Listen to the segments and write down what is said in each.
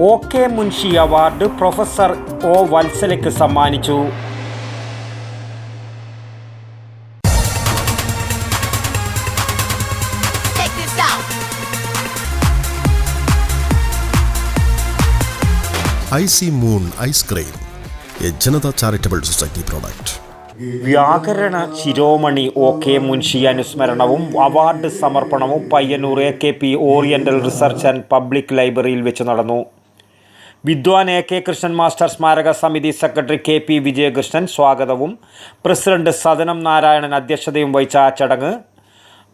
O K Munshi award professor O വത്സലയ്ക്ക് സമ്മാനിച്ചു. Ice moon ice cream A Janata charitable society product വ്യാകരണ ശിരോമണി O K Munshi അനുസ്മരണവും award സമർപ്പണവും Payyanur A K P oriental research and public ലൈബ്രറിയിൽ വെച്ച് നടന്നു. വിദ്വാൻ എ കെ കൃഷ്ണൻ മാസ്റ്റർ സ്മാരക സമിതി സെക്രട്ടറി കെ പി വിജയകൃഷ്ണൻ സ്വാഗതവും. പ്രസിഡന്റ് സദനം നാരായണൻ അധ്യക്ഷതയും വഹിച്ച ചടങ്ങ്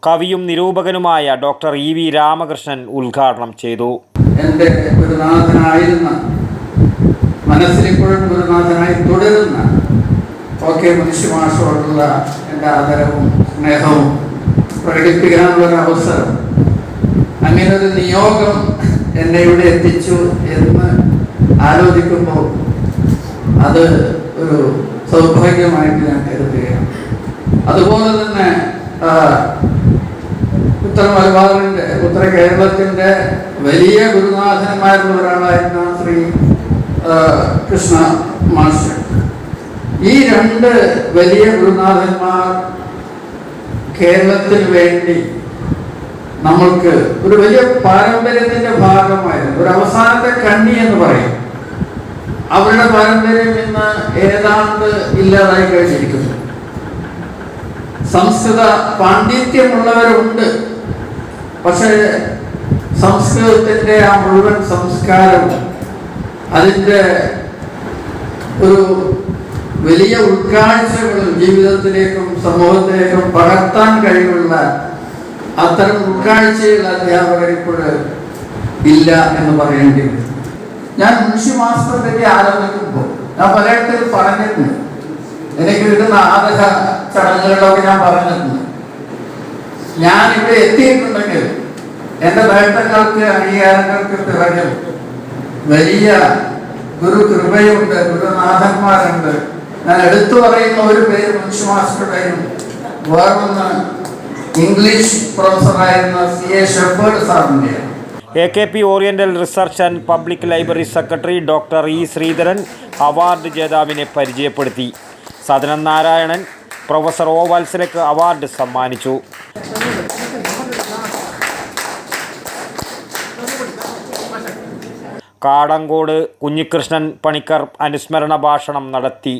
കവിയും നിരൂപകനുമായ ഡോക്ടർ ഇ വി രാമകൃഷ്ണൻ ഉദ്ഘാടനം ചെയ്തു. എന്റെ ഗുരുനാഥനായിരുന്ന മനസ്സിലിപ്പോഴും ഗുരുനാഥനായി തുടരുന്ന ഓക്കെ മനുഷ്യമാഷോടുള്ള എന്റെ ആദരവും സ്നേഹവും പ്രകടിപ്പിക്കാനുള്ള ഒരു അവസരം. അങ്ങനെ ഒരു നിയോഗം എന്നെ ഇവിടെ എത്തിച്ചു എന്ന് ആലോചിക്കുമ്പോൾ അത് ഒരു സൗഭാഗ്യമായിട്ട് ഞാൻ കരുതുകയാണ്. അതുപോലെ തന്നെ ഉത്തര മലബാറിന്റെ ഉത്തര കേരളത്തിന്റെ വലിയ ഗുരുനാഥന്മാരിൽ ഒരാളായിരുന്ന ശ്രീ കൃഷ്ണ മാസ്റ്റർ. ഈ രണ്ട് വലിയ ഗുരുനാഥന്മാർ കേരളത്തിന് വേണ്ടി നമ്മൾക്ക് ഒരു വലിയ പാരമ്പര്യത്തിന്റെ ഭാഗമായിരുന്നു. ഒരു അവസാനത്തെ കണ്ണി എന്ന് പറയും. അവരുടെ പാരമ്പര്യം ഇന്ന് ഏതാണ്ട് ഇല്ലാതായി കഴിഞ്ഞിരിക്കുന്നു. സംസ്കൃത പാണ്ഡിത്യമുള്ളവരുണ്ട്. പക്ഷേ സംസ്കൃതത്തിന്റെ ആ മുഴുവൻ സംസ്കാരവും അതിന്റെ ഒരു വലിയ ഉൾക്കാഴ്ചകൾ ജീവിതത്തിലേക്കും സമൂഹത്തിലേക്കും പകർത്താൻ കഴിവുള്ള അത്തരം ഉൾക്കാഴ്ചയുള്ള അധ്യാപകർ ഇപ്പോൾ ഇല്ല എന്ന് പറയേണ്ടി വരും ഞാൻ മുൻഷി മാസ്റ്ററിനെ പറ്റി ആലോചിക്കുമ്പോൾ ഞാൻ പലയിടത്തും പറഞ്ഞിട്ടുണ്ട്. എനിക്ക് കിട്ടുന്ന ആദര ചടങ്ങുകളിലൊക്കെ ഞാൻ പറഞ്ഞിട്ടുണ്ട്. ഞാൻ ഇവിടെ എത്തിയിട്ടുണ്ടെങ്കിൽ എന്റെ നേട്ടങ്ങൾക്ക് അംഗീകാരങ്ങൾക്ക് പിറകിൽ വലിയ ഗുരു കൃപയുണ്ട് ഗുരുനാഥന്മാരുണ്ട്. ഞാൻ എടുത്തു പറയുന്ന ഒരു പേര് മുൻഷി മാസ്റ്ററുടെയും വേറൊന്ന് ഇംഗ്ലീഷ് പ്രൊഫസറായിരുന്ന C A Shepherd സാറിന്റെയാണ് A K P oriental research and public library secretary doctor E Sreedharan award ജേതാവിനെ പരിചയപ്പെടുത്തി. സദനൻ നാരായണൻ പ്രൊഫസർ ഒ വത്സലയ്ക്ക് അവാർഡ് സമ്മാനിച്ചു. കാടങ്കോട് കുഞ്ഞികൃഷ്ണൻ പണിക്കർ അനുസ്മരണ ഭാഷണം നടത്തി.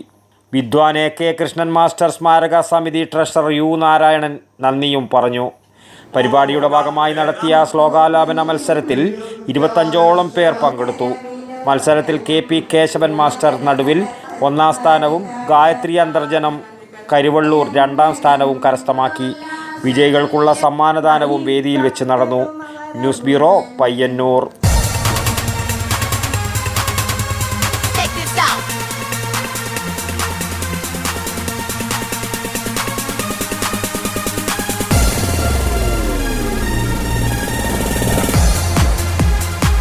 വിദ്വാൻ എ കെ കൃഷ്ണൻ മാസ്റ്റർ സ്മാരക സമിതി ട്രഷറർ യു നാരായണൻ നന്ദിയും പറഞ്ഞു. പരിപാടിയുടെ ഭാഗമായി നടത്തിയ ശ്ലോകാലാപന മത്സരത്തിൽ ഇരുപത്തഞ്ചോളം പേർ പങ്കെടുത്തു. മത്സരത്തിൽ കെ പി കേശവൻ മാസ്റ്റർ നടുവിൽ ഒന്നാം സ്ഥാനവും ഗായത്രി അന്തർജനം കരുവള്ളൂർ രണ്ടാം സ്ഥാനവും കരസ്ഥമാക്കി. വിജയികൾക്കുള്ള സമ്മാനദാനവും വേദിയിൽ വെച്ച് നടന്നു. News bureau Payyanur.